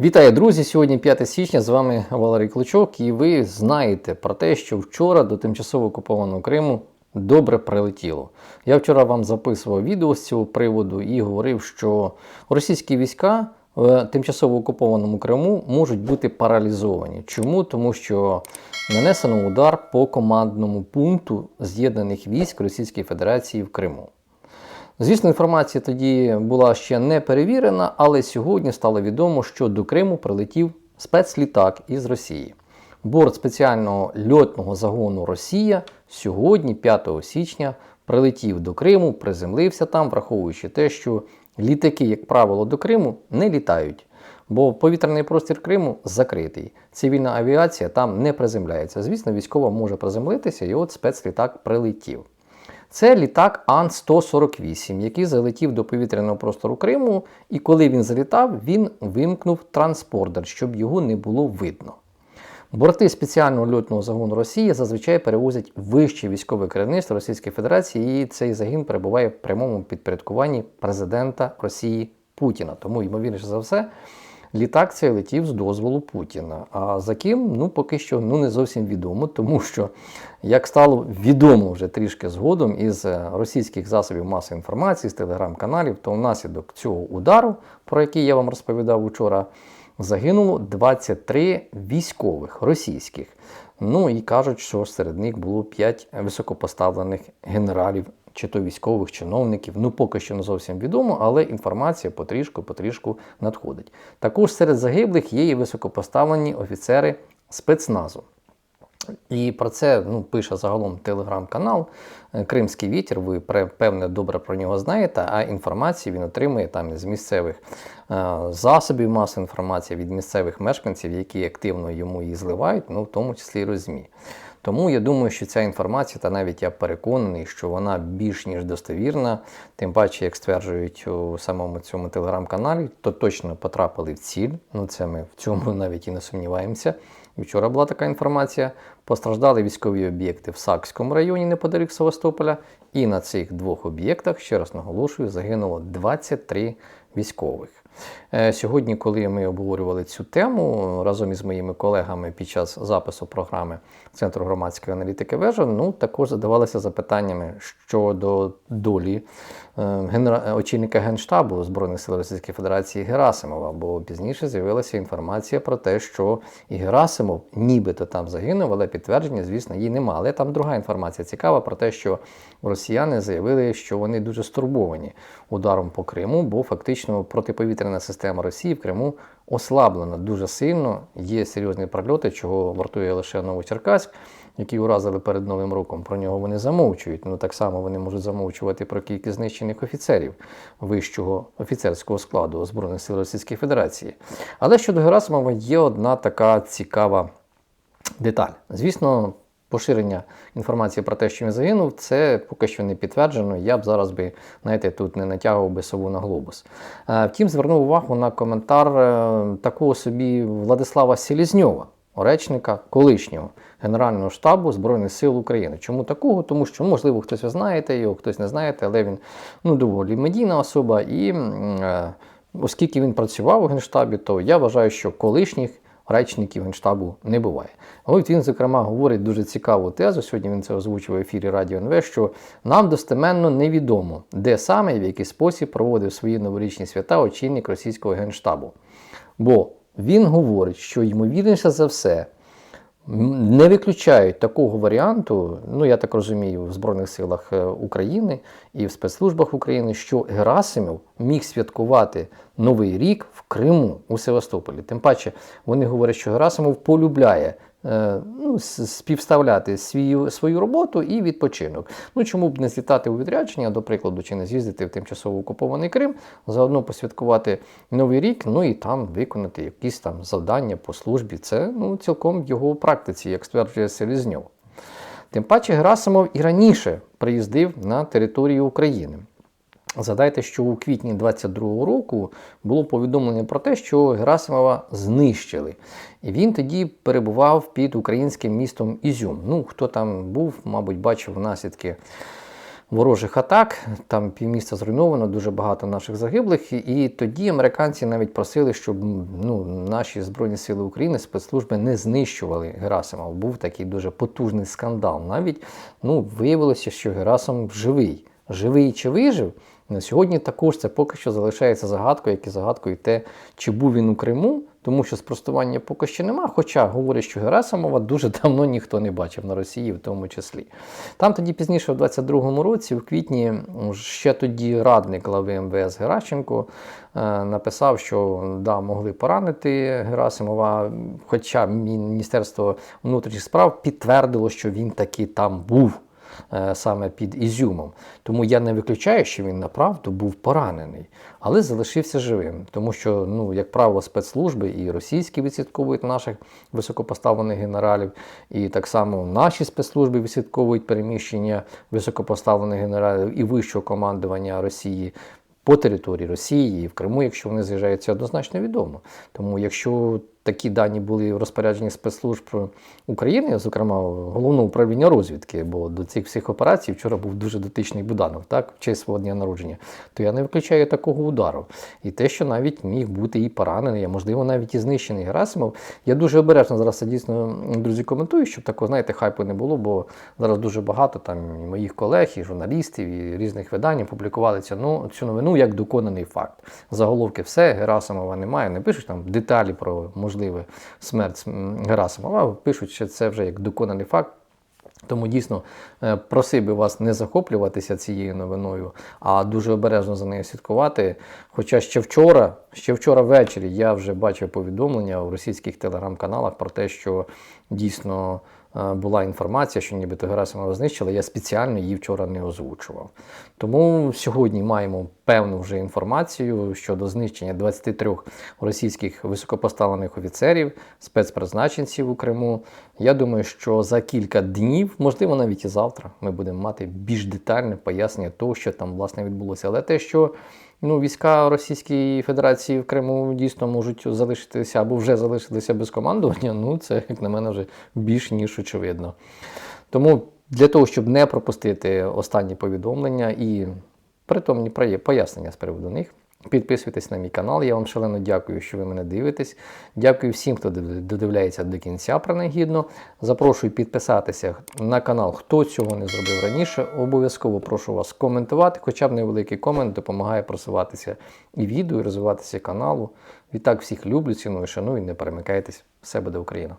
Вітаю, друзі! Сьогодні 5 січня. З вами Валерій Клочок, і ви знаєте про те, що вчора до тимчасово окупованого Криму добре прилетіло. Я вчора вам записував відео з цього приводу і говорив, що російські війська в тимчасово окупованому Криму можуть бути паралізовані. Чому? Тому що нанесено удар по командному пункту з'єднаних військ Російської Федерації в Криму. Звісно, інформація тоді була ще не перевірена, але сьогодні стало відомо, що до Криму прилетів спецлітак із Росії. Борт спеціального льотного загону Росія сьогодні, 5 січня, прилетів до Криму, приземлився там, враховуючи те, що літаки, як правило, до Криму не літають. Бо повітряний простір Криму закритий. Цивільна авіація там не приземляється. Звісно, військова може приземлитися, і от спецлітак прилетів. Це літак Ан-148, який залетів до повітряного простору Криму, і коли він залітав, він вимкнув транспордер, щоб його не було видно. Борти спеціального льотного загону Росії зазвичай перевозять вище військове керівництво Російської Федерації, і цей загін перебуває в прямому підпорядкуванні президента Росії Путіна. Тому, ймовірніше за все, літак цей летів з дозволу Путіна. А за ким, ну поки що ну, не зовсім відомо, тому що, як стало відомо вже трішки згодом із е, російських засобів масової інформації, з телеграм-каналів, то внаслідок цього удару, про який я вам розповідав вчора, загинуло 23 військових російських. Ну і кажуть, що серед них було 5 високопоставлених генералів, чи то військових чиновників. Ну поки що не зовсім відомо, але інформація потрішку-потрішку надходить. Також серед загиблих є і високопоставлені офіцери спецназу. І про це ну, пише загалом телеграм-канал е, Кримський вітер. Ви певне добре про нього знаєте, а інформацію він отримує там із місцевих е, засобів масової інформації від місцевих мешканців, які активно йому її зливають, ну в тому числі і розмі. Тому я думаю, що ця інформація, та навіть я переконаний, що вона більш ніж достовірна, тим паче, як стверджують у самому цьому телеграм-каналі, то точно потрапили в ціль. Ну це ми в цьому навіть і не сумніваємося. Вчора була така інформація. Постраждали військові об'єкти в Сакському районі неподалік Севастополя. І на цих двох об'єктах, ще раз наголошую, загинуло 23 військових. Е, сьогодні, коли ми обговорювали цю тему разом із моїми колегами під час запису програми Центру громадської аналітики вежа, ну також задавалися запитаннями щодо долі е, генера... очільника Генштабу Збройних сил Російської Федерації Герасимова. Бо пізніше з'явилася інформація про те, що і Герасимов нібито там загинув, але підтвердження, звісно, її немає. Але там друга інформація цікава про те, що росіяни заявили, що вони дуже стурбовані ударом по Криму, бо фактично протиповітряна система Росії в Криму ослаблена дуже сильно. Є серйозні прольоти, чого вартує лише Новочеркаськ, які уразили перед Новим роком. Про нього вони замовчують. Ну так само вони можуть замовчувати про кількість знищених офіцерів вищого офіцерського складу Збройних сил Російської Федерації. Але щодо Герасимова є одна така цікава деталь. Звісно. Поширення інформації про те, що він загинув, це поки що не підтверджено. Я б зараз би, знаєте, тут не натягував би сову на глобус. Втім, звернув увагу на коментар е, такого собі Владислава Селізньова, речника колишнього Генерального штабу Збройних сил України. Чому такого? Тому що, можливо, хтось ви знаєте його, хтось не знаєте, але він ну, доволі медійна особа. І е, оскільки він працював у Генштабі, то я вважаю, що колишніх речників Генштабу не буває. От він, зокрема, говорить дуже цікаву тезу. Сьогодні він це озвучив в ефірі Радіо НВ, що нам достеменно невідомо, де саме і в який спосіб проводив свої новорічні свята очільник російського генштабу. Бо він говорить, що ймовірніше за все. Не виключають такого варіанту, ну я так розумію, в Збройних силах е, України і в спецслужбах України, що Герасимов міг святкувати Новий рік в Криму у Севастополі. Тим паче вони говорять, що Герасимов полюбляє ну, співставляти свою свою роботу і відпочинок. Ну чому б не злітати у відрядження, до прикладу, чи не з'їздити в тимчасово окупований Крим, заодно посвяткувати Новий рік, ну і там виконати якісь там завдання по службі. Це ну, цілком в його практиці, як стверджує Селізньов. Тим паче Герасимов і раніше приїздив на територію України. Згадайте, що у квітні 22-го року було повідомлення про те, що Герасимова знищили. І він тоді перебував під українським містом Ізюм. Ну, хто там був, мабуть, бачив наслідки ворожих атак. Там півміста зруйновано, дуже багато наших загиблих. І тоді американці навіть просили, щоб ну, наші Збройні Сили України, спецслужби не знищували Герасимова. Був такий дуже потужний скандал. Навіть ну, виявилося, що Герасим живий. Живий чи вижив? На сьогодні також це поки що залишається загадкою, як і загадкою те, чи був він у Криму, тому що спростування поки що нема. Хоча говорять, що Герасимова дуже давно ніхто не бачив на Росії, в тому числі. Там тоді пізніше, в 22-му році, в квітні, ще тоді радник глави МВС Геращенко е, написав, що да, могли поранити Герасимова. Хоча Міністерство внутрішніх справ підтвердило, що він таки там був саме під Ізюмом. Тому я не виключаю, що він направду був поранений, але залишився живим. Тому що, ну, як правило, спецслужби і російські відслідковують наших високопоставлених генералів, і так само наші спецслужби відслідковують переміщення високопоставлених генералів і вищого командування Росії. По території Росії і в Криму, якщо вони з'їжджають, це однозначно відомо. Тому якщо такі дані були в розпорядженні спецслужб України, зокрема головного управління розвідки, бо до цих всіх операцій вчора був дуже дотичний Буданов, так, в честь свого дня народження, то я не виключаю такого удару. І те, що навіть міг бути і поранений, а можливо навіть і знищений Герасимов. Я дуже обережно зараз це дійсно, друзі, коментую, щоб такого, знаєте, хайпу не було, бо зараз дуже багато там і моїх колег, і журналістів, і різних видань публікували цю, ну, цю новину як доконаний факт. Заголовки все, Герасимова немає, не пишуть там деталі про можливе смерть Герасимова, пишуть, що це вже як доконаний факт. Тому дійсно е, просив би вас не захоплюватися цією новиною, а дуже обережно за нею слідкувати. Хоча ще вчора, ще вчора ввечері я вже бачив повідомлення у російських телеграм-каналах про те, що дійсно була інформація, що нібито Герасимова знищили. Я спеціально її вчора не озвучував. Тому сьогодні маємо певну вже інформацію щодо знищення 23 російських високопоставлених офіцерів, спецпризначенців у Криму. Я думаю, що за кілька днів, можливо, навіть і завтра, ми будемо мати більш детальне пояснення того, що там власне відбулося. Але те, що ну, війська Російської Федерації в Криму дійсно можуть залишитися або вже залишилися без командування, ну це, як на мене, вже більш ніж очевидно. Тому для того, щоб не пропустити останні повідомлення і притомні пояснення з приводу них. Підписуйтесь на мій канал, я вам шалено дякую, що ви мене дивитесь. Дякую всім, хто додивляється до кінця принагідно. Запрошую підписатися на канал, хто цього не зробив раніше. Обов'язково прошу вас коментувати, хоча б невеликий комент допомагає просуватися і відео, і розвиватися каналу. Відтак всіх люблю, ціную, шаную, не перемикайтесь. Все буде Україна!